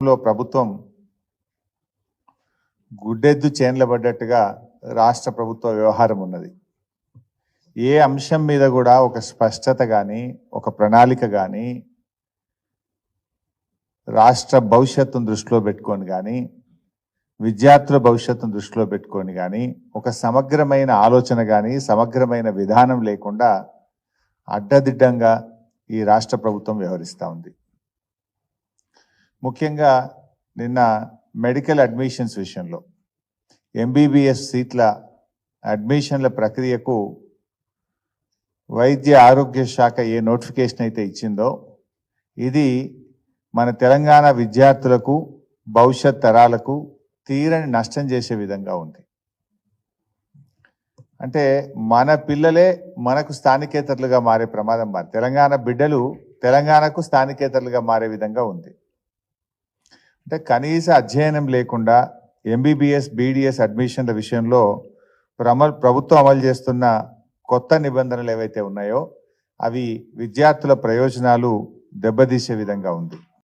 లో ప్రభుత్వం గుడ్డెద్దు చేన్ల పడ్డట్టుగా రాష్ట్ర ప్రభుత్వ వ్యవహారం ఉన్నది. ఏ అంశం మీద కూడా ఒక స్పష్టత కానీ ఒక ప్రణాళిక కానీ రాష్ట్ర భవిష్యత్తును దృష్టిలో పెట్టుకొని కానీ విద్యార్థుల భవిష్యత్తును దృష్టిలో పెట్టుకొని కానీ ఒక సమగ్రమైన ఆలోచన కానీ సమగ్రమైన విధానం లేకుండా అడ్డదిడ్డంగా ఈ రాష్ట్ర ప్రభుత్వం వ్యవహరిస్తూ ఉంది. ముఖ్యంగా నిన్న మెడికల్ అడ్మిషన్స్ విషయంలో ఎంబీబీఎస్ సీట్ల అడ్మిషన్ల ప్రక్రియకు వైద్య ఆరోగ్య శాఖ ఏ నోటిఫికేషన్ అయితే ఇచ్చిందో ఇది మన తెలంగాణ విద్యార్థులకు భవిష్యత్ తరాలకు తీరని నష్టం చేసే విధంగా ఉంది. అంటే మన పిల్లలే మనకు స్థానికేతరులుగా మారే ప్రమాదం మారి తెలంగాణ బిడ్డలు తెలంగాణకు స్థానికేతరులుగా మారే విధంగా ఉంది. అంటే కనీస అధ్యయనం లేకుండా ఎంబీబీఎస్ బీడీఎస్ అడ్మిషన్ల విషయంలో ప్రమల్ ప్రభుత్వం అమలు చేస్తున్న కొత్త నిబంధనలు ఏవైతే ఉన్నాయో అవి విద్యార్థుల ప్రయోజనాలు దెబ్బతీసే విధంగా ఉంది.